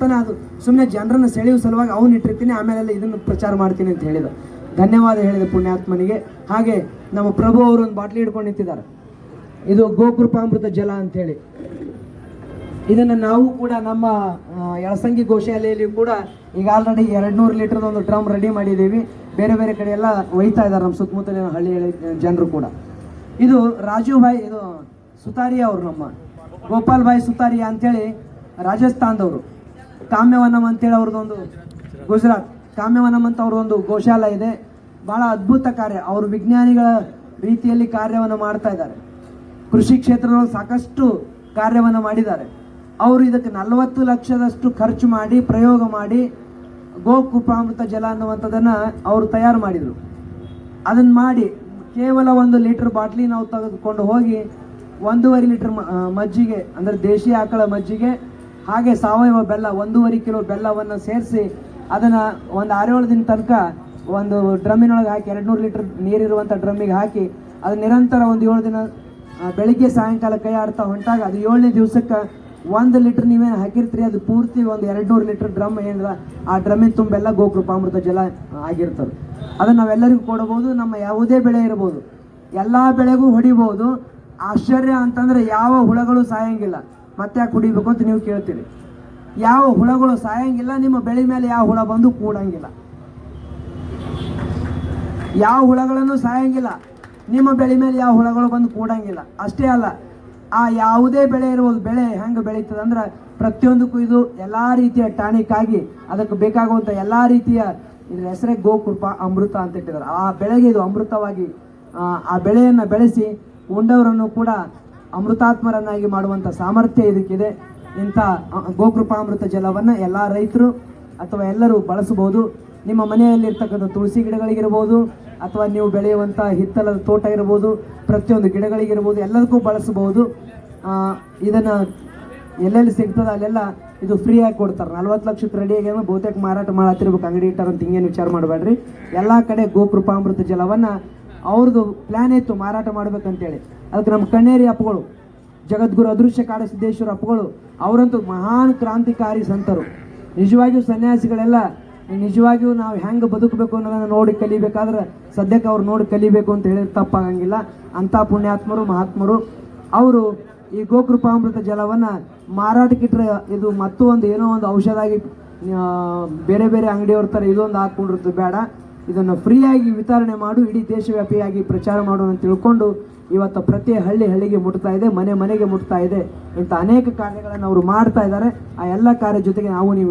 ಅಂತಾನೆ ಅದು. ಸುಮ್ಮನೆ ಜನರನ್ನು ಸೆಳೆಯುವ ಸಲುವಾಗಿ ಅವನು ಇಟ್ಟಿರ್ತೀನಿ, ಆಮೇಲೆಲ್ಲ ಇದನ್ನು ಪ್ರಚಾರ ಮಾಡ್ತೀನಿ ಅಂತ ಹೇಳಿದ. ಧನ್ಯವಾದ ಹೇಳಿದೆ ಪುಣ್ಯಾತ್ಮನಿಗೆ. ಹಾಗೆ ನಮ್ಮ ಪ್ರಭು ಅವರು ಒಂದು ಬಾಟ್ಲಿ ಹಿಡ್ಕೊಂಡು ನಿಂತಿದ್ದಾರೆ. ಇದು ಗೋಕೃಪಾಮೃತ ಜಲ ಅಂಥೇಳಿ. ಇದನ್ನು ನಾವು ಕೂಡ ನಮ್ಮ ಎಳಸಂಗಿ ಗೋಶಾಲೆಯಲ್ಲಿ ಕೂಡ ಈಗ ಆಲ್ರೆಡಿ ಎರಡು ನೂರು ಲೀಟರ್ದ ಒಂದು ಡ್ರಮ್ ರೆಡಿ ಮಾಡಿದ್ದೀವಿ. ಬೇರೆ ಬೇರೆ ಕಡೆ ಎಲ್ಲ ಒಯ್ತಾ ಇದ್ದಾರೆ ನಮ್ಮ ಸುತ್ತಮುತ್ತಲಿನ ಹಳ್ಳಿ ಜನರು ಕೂಡ. ಇದು ರಾಜೀವ್ ಭಾಯ್ ಇದು ಸುತಾರಿಯಾ ಅವರು ನಮ್ಮ ಗೋಪಾಲ್ ಭಾಯ್ ಸುತಾರಿಯಾ ಅಂತೇಳಿ ರಾಜಸ್ಥಾನದವರು. ಕಾಮ್ಯವನಂ ಅಂತೇಳಿ ಅವ್ರದ್ದೊಂದು ಗುಜರಾತ್. ಕಾಮ್ಯವನಂ ಅಂತ ಅವ್ರದ್ದೊಂದು ಗೋಶಾಲ ಇದೆ. ಬಹಳ ಅದ್ಭುತ ಕಾರ್ಯ. ಅವರು ವಿಜ್ಞಾನಿಗಳ ರೀತಿಯಲ್ಲಿ ಕಾರ್ಯವನ್ನು ಮಾಡ್ತಾ ಇದ್ದಾರೆ. ಕೃಷಿ ಕ್ಷೇತ್ರದಲ್ಲಿ ಸಾಕಷ್ಟು ಕಾರ್ಯವನ್ನು ಮಾಡಿದ್ದಾರೆ. ಅವರು ಇದಕ್ಕೆ ನಲವತ್ತು ಲಕ್ಷದಷ್ಟು ಖರ್ಚು ಮಾಡಿ, ಪ್ರಯೋಗ ಮಾಡಿ ಗೋಕುಪಾಮೃತ ಜಲ ಅನ್ನುವಂಥದ್ದನ್ನು ಅವರು ತಯಾರು ಮಾಡಿದರು. ಅದನ್ನು ಮಾಡಿ ಕೇವಲ ಒಂದು ಲೀಟರ್ ಬಾಟ್ಲಿ ನಾವು ತೆಗೆದುಕೊಂಡು ಹೋಗಿ ಒಂದೂವರೆ ಲೀಟರ್ ಮಜ್ಜಿಗೆ, ಅಂದರೆ ದೇಶಿ ಆಕಳ ಮಜ್ಜಿಗೆ ಹಾಗೆ ಸಾವಯವ ಬೆಲ್ಲ, ಒಂದೂವರೆ ಕಿಲೋ ಬೆಲ್ಲವನ್ನು ಸೇರಿಸಿ ಅದನ್ನು ಒಂದು ಆರೇಳು ದಿನ ತನಕ ಒಂದು ಡ್ರಮ್ಮಿನೊಳಗೆ ಹಾಕಿ ಎರಡು ನೂರು ಲೀಟರ್ ನೀರಿರುವಂಥ ಡ್ರಮ್ಮಿಗೆ ಹಾಕಿ, ಅದು ನಿರಂತರ ಒಂದು ಏಳು ದಿನ ಬೆಳಿಗ್ಗೆ ಸಾಯಂಕಾಲ ಕೈ ಆಡ್ತಾ ಹೊಂಟಾಗ ಅದು ಏಳನೇ ದಿವಸಕ್ಕೆ ಒಂದು ಲೀಟರ್ ನೀವೇನು ಹಾಕಿರ್ತೀರಿ? ಅದು ಪೂರ್ತಿ ಒಂದು ಎರಡು ನೂರು ಲೀಟರ್ ಡ್ರಮ್ ಏನಿಲ್ಲ, ಆ ಡ್ರಮ್ಮಿನ ತುಂಬೆಲ್ಲ ಗೋಕೃಪಾಮೃತ ಜಲ ಆಗಿರ್ತದೆ. ಅದನ್ನು ನಾವೆಲ್ಲರಿಗೂ ಕೊಡಬಹುದು, ನಮ್ಮ ಯಾವುದೇ ಬೆಳೆ ಇರ್ಬೋದು ಎಲ್ಲ ಬೆಳೆಗೂ ಹೊಡಿಬೋದು ಆಶ್ಚರ್ಯ ಅಂತಂದ್ರೆ ಯಾವ ಹುಳಗಳು ಸಾಯಂಗಿಲ್ಲ. ಮತ್ತೆ ಕುಡಿಬೇಕು ಅಂತ ನೀವು ಕೇಳ್ತೀರಿ. ಯಾವ ಹುಳಗಳು ಸಾಯಂಗಿಲ್ಲ, ನಿಮ್ಮ ಬೆಳೆ ಮೇಲೆ ಯಾವ ಹುಳ ಬಂದು ಕೂಡಂಗಿಲ್ಲ. ಯಾವ ಹುಳಗಳನ್ನು ಸಾಯಂಗಿಲ್ಲ, ನಿಮ್ಮ ಬೆಳೆ ಮೇಲೆ ಯಾವ ಹುಳಗಳು ಬಂದು ಕೂಡಂಗಿಲ್ಲ. ಅಷ್ಟೇ ಅಲ್ಲ, ಆ ಯಾವುದೇ ಬೆಳೆ ಇರ್ಬೋದು, ಬೆಳೆ ಹೆಂಗೆ ಬೆಳೀತದೆ ಅಂದ್ರೆ ಪ್ರತಿಯೊಂದಕ್ಕೂ ಇದು ಎಲ್ಲ ರೀತಿಯ ಟಾನಿಕ್ ಆಗಿ ಅದಕ್ಕೆ ಬೇಕಾಗುವಂಥ ಎಲ್ಲ ರೀತಿಯ ಇದ್ರ ಹೆಸರೇ ಗೋಕೃಪ ಅಮೃತ ಅಂತ ಇಟ್ಟಿದ್ದಾರೆ. ಆ ಬೆಳೆಗೆ ಇದು ಅಮೃತವಾಗಿ ಆ ಬೆಳೆಯನ್ನು ಬೆಳೆಸಿ ಉಂಡವರನ್ನು ಕೂಡ ಅಮೃತಾತ್ಮರನ್ನಾಗಿ ಮಾಡುವಂಥ ಸಾಮರ್ಥ್ಯ ಇದಕ್ಕಿದೆ. ಇಂಥ ಗೋಕೃಪಾಮೃತ ಜಲವನ್ನು ಎಲ್ಲ ರೈತರು ಅಥವಾ ಎಲ್ಲರೂ ಬಳಸಬಹುದು. ನಿಮ್ಮ ಮನೆಯಲ್ಲಿರ್ತಕ್ಕಂಥ ತುಳಸಿ ಗಿಡಗಳಿಗಿರ್ಬೋದು, ಅಥವಾ ನೀವು ಬೆಳೆಯುವಂಥ ಹಿತ್ತಲದ ತೋಟ ಇರ್ಬೋದು, ಪ್ರತಿಯೊಂದು ಗಿಡಗಳಿಗಿರ್ಬೋದು, ಎಲ್ಲದಕ್ಕೂ ಬಳಸಬಹುದು. ಇದನ್ನು ಎಲ್ಲೆಲ್ಲಿ ಸಿಗ್ತದೆ ಅಲ್ಲೆಲ್ಲ ಇದು ಫ್ರೀಯಾಗಿ ಕೊಡ್ತಾರೆ. ನಲ್ವತ್ತು ಲಕ್ಷಕ್ಕೆ ರೆಡಿ ಆಗ್ಯಾವ ಬಹುತೇಕ ಮಾರಾಟ ಮಾಡತ್ತಿರ್ಬೇಕು ಅಂಗಡಿ ಇಟ್ಟಾರ ಅಂತ ಹಿಂಗೇನು ವಿಚಾರ ಮಾಡಬೇಡ್ರಿ. ಎಲ್ಲ ಕಡೆ ಗೋಕೃಪಾಮೃತ ಜಲವನ್ನು ಅವ್ರದ್ದು ಪ್ಲ್ಯಾನ್ ಇತ್ತು ಮಾರಾಟ ಮಾಡ್ಬೇಕಂತೇಳಿ. ಅದಕ್ಕೆ ನಮ್ಮ ಕಣ್ಣೇರಿ ಅಪ್ಪಗಳು, ಜಗದ್ಗುರು ಅದೃಶ್ಯ ಕಾಡಸಿದ್ದೇಶ್ವರ ಅಪ್ಪಗಳು, ಅವರಂತೂ ಮಹಾನ್ ಕ್ರಾಂತಿಕಾರಿ ಸಂತರು. ನಿಜವಾಗಿಯೂ ಸನ್ಯಾಸಿಗಳೆಲ್ಲ, ನಿಜವಾಗಿಯೂ ನಾವು ಹೆಂಗೆ ಬದುಕಬೇಕು ಅನ್ನೋದನ್ನು ನೋಡಿ ಕಲಿಬೇಕಾದ್ರೆ ಸದ್ಯಕ್ಕೆ ಅವ್ರು ನೋಡಿ ಕಲಿಬೇಕು ಅಂತ ಹೇಳಿದ್ರೆ ತಪ್ಪಾಗಂಗಿಲ್ಲ. ಅಂಥ ಪುಣ್ಯಾತ್ಮರು, ಮಹಾತ್ಮರು. ಅವರು ಈ ಗೋಕೃಪಾಮೃತ ಜಲವನ್ನು ಮಾರಾಟಕ್ಕಿಟ್ರೆ ಇದು ಮತ್ತೂ ಒಂದು ಏನೋ ಒಂದು ಔಷಧ ಆಗಿ ಬೇರೆ ಬೇರೆ ಅಂಗಡಿಯವ್ರ ಥರ ಇದೊಂದು ಹಾಕ್ಕೊಂಡಿರ್ತದೆ ಬೇಡ. ಇದನ್ನು ಫ್ರೀಯಾಗಿ ವಿತರಣೆ ಮಾಡು, ಇಡೀ ದೇಶವ್ಯಾಪಿಯಾಗಿ ಪ್ರಚಾರ ಮಾಡು ಅಂತ ತಿಳ್ಕೊಂಡು ಇವತ್ತು ಪ್ರತಿ ಹಳ್ಳಿ ಹಳ್ಳಿಗೆ ಮುಟ್ತಾ ಇದೆ, ಮನೆ ಮನೆಗೆ ಮುಟ್ತಾ ಇದೆ ಇಂಥ ಅನೇಕ ಕಾರ್ಯಗಳನ್ನು ಅವರು ಮಾಡ್ತಾ ಇದ್ದಾರೆ. ಆ ಎಲ್ಲ ಕಾರ್ಯ ಜೊತೆಗೆ ನಾವು ನೀವು